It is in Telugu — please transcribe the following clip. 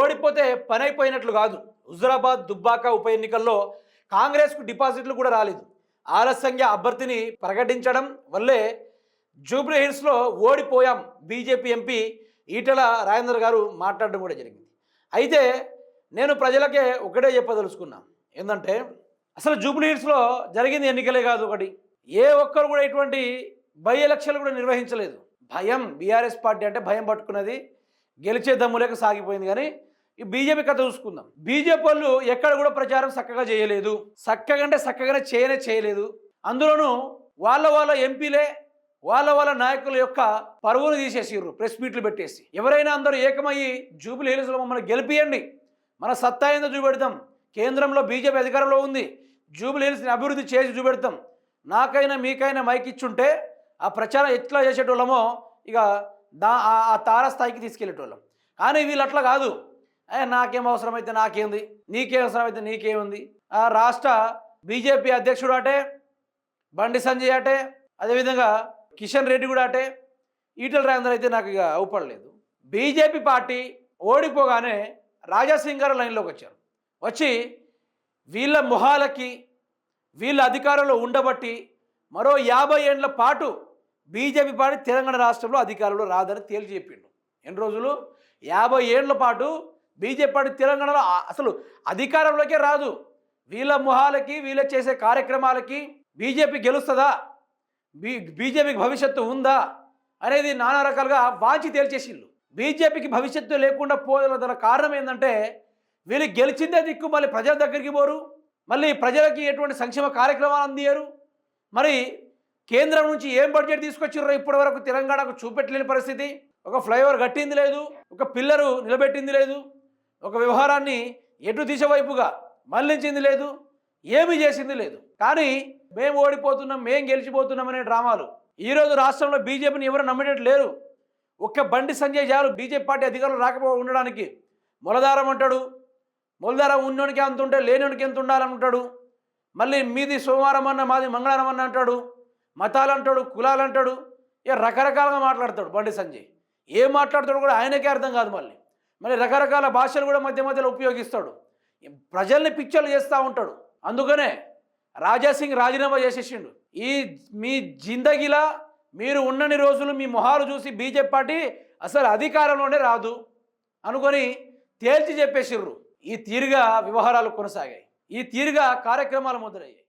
ఓడిపోతే పని అయిపోయినట్లు కాదు. హుజురాబాద్ దుబ్బాక ఉప ఎన్నికల్లో కాంగ్రెస్కు డిపాజిట్లు కూడా రాలేదు. ఆలస్యంగా అభ్యర్థిని ప్రకటించడం వల్లే జూబ్లీ హిల్స్లో ఓడిపోయాం బీజేపీ ఎంపీ ఈటల రాజేందర్ గారు మాట్లాడడం కూడా జరిగింది. అయితే నేను ప్రజలకే ఒకటే చెప్పదలుచుకున్నా. ఏంటంటే అసలు జూబ్లీ హిల్స్లో జరిగింది ఎన్నికలే కాదు ఒకటి. ఏ ఒక్కరు కూడా ఇటువంటి బై ఎలక్షన్లు కూడా నిర్వహించలేదు. భయం బీఆర్ఎస్ పార్టీ అంటే భయం పట్టుకున్నది. గెలిచే దమ్ము లేక సాగిపోయింది. కానీ ఈ బీజేపీ కథ చూసుకుందాం. బీజేపీ వాళ్ళు ఎక్కడ కూడా ప్రచారం చక్కగా చేయలేదు. చక్కగా అంటే చక్కగానే చేయనే చేయలేదు. అందులోనూ వాళ్ళ వాళ్ళ ఎంపీలే వాళ్ళ వాళ్ళ నాయకుల యొక్క పరువును తీసేసిర్రు ప్రెస్ మీట్లు పెట్టేసి. ఎవరైనా అందరూ ఏకమయ్యి జూబిలీ హిల్స్లో మమ్మల్ని గెలిపియండి. మన సత్తా ఏందో చూపెడతాం. కేంద్రంలో బీజేపీ అధికారంలో ఉంది. జూబిలీ హిల్స్ని అభివృద్ధి చేసి చూపెడతాం. నాకైనా మీకైనా మైక్ ఇచ్చుంటే ఆ ప్రచారం ఎట్లా చేసేటోళ్ళమో ఇక దా ఆ- తారస్థాయికి తీసుకెళ్ళేటోళ్ళం. కానీ వీళ్ళు అట్లా కాదు. నాకేం అవసరమైతే నాకేంది? నీకేం అవసరమైతే నీకేముంది? ఆ రాష్ట్ర బీజేపీ అధ్యక్షుడు అటే బండి సంజయ్ అటే అదేవిధంగా కిషన్ రెడ్డి కూడా అటే ఈటల రాజేందర్ అయితే నాకు ఇక అవుపడలేదు బీజేపీ పార్టీ ఓడిపోగానే రాజాసింగ్ గారు లైన్లోకి వచ్చారు. వచ్చి వీళ్ళ మొహాలకి వీళ్ళ అధికారంలో ఉండబట్టి మరో యాభై ఏండ్ల పాటు బీజేపీ పార్టీ తెలంగాణ రాష్ట్రంలో అధికారంలో రాదని తేల్చి చెప్పిండు. ఎన్ని రోజులు? యాభై ఏండ్ల పాటు బీజేపీ పార్టీ తెలంగాణలో అసలు అధికారంలోకే రాదు. వీళ్ళ మొహాలకి వీళ్ళ చేసే కార్యక్రమాలకి బీజేపీ గెలుస్తుందా? బీ బీజేపీకి భవిష్యత్తు ఉందా? అనేది నానా రకాలుగా వాంచి తేల్చేసిళ్ళు బీజేపీకి భవిష్యత్తు లేకుండా పోగల కారణం ఏంటంటే వీళ్ళు గెలిచిందే దిక్కు మళ్ళీ ప్రజల దగ్గరికి పోరు. మళ్ళీ ప్రజలకి ఎటువంటి సంక్షేమ కార్యక్రమాలు అందియరు మరి కేంద్రం నుంచి ఏం బడ్జెట్ తీసుకొచ్చిర్రో ఇప్పటి వరకు తెలంగాణకు చూపెట్టలేని పరిస్థితి. ఒక ఫ్లైఓవర్ కట్టింది లేదు ఒక పిల్లరు నిలబెట్టింది లేదు. ఒక వ్యవహారాన్ని ఎటు దిశ వైపుగా మళ్ళించింది లేదు ఏమీ చేసింది లేదు. కానీ మేము ఓడిపోతున్నాం మేం గెలిచిపోతున్నాం అనే డ్రామాలు. ఈరోజు రాష్ట్రంలో బీజేపీని ఎవరు నమ్మేటట్టు లేరు ఒక్క బండి సంజయ్ చాలు బీజేపీ పార్టీ అధికారులు రాకపో ఉండడానికి మొలదారం అంటాడు. మొలదారం ఉన్నోనికి అంత ఉంటే లేనోనికి ఎంత ఉండాలని మళ్ళీ మీది సోమవారం అన్న మాది మంగళవారం అన్న అంటాడు. మతాలు అంటాడు కులాలు అంటాడు. ఇక రకరకాలుగా మాట్లాడతాడు బండి సంజయ్. ఏం మాట్లాడతాడు కూడా ఆయనకే అర్థం కాదు మళ్ళీ. మరి రకరకాల భాషలు కూడా మధ్య మధ్యలో ఉపయోగిస్తాడు. ప్రజల్ని పిక్చర్లు చేస్తూ ఉంటాడు. అందుకనే రాజాసింగ్ రాజీనామా చేసేసిండు. ఈ మీ జిందగీలా మీరు ఉన్నన్ని రోజులు మీ మొహాలు చూసి బీజేపీ పార్టీ అసలు అధికారంలోనే రాదు అనుకొని తేల్చి చెప్పేసిర్రు. ఈ తీరుగా వ్యవహారాలు కొనసాగాయి. ఈ తీరుగా కార్యక్రమాలు మొదలయ్యాయి.